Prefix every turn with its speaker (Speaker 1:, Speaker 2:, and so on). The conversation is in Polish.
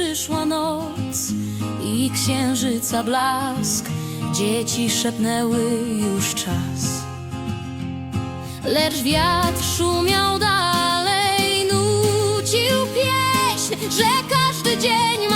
Speaker 1: przyszła noc i księżyca blask, dzieci szepnęły już czas. Lecz wiatr szumiał dalej, nucił pieśń, że każdy dzień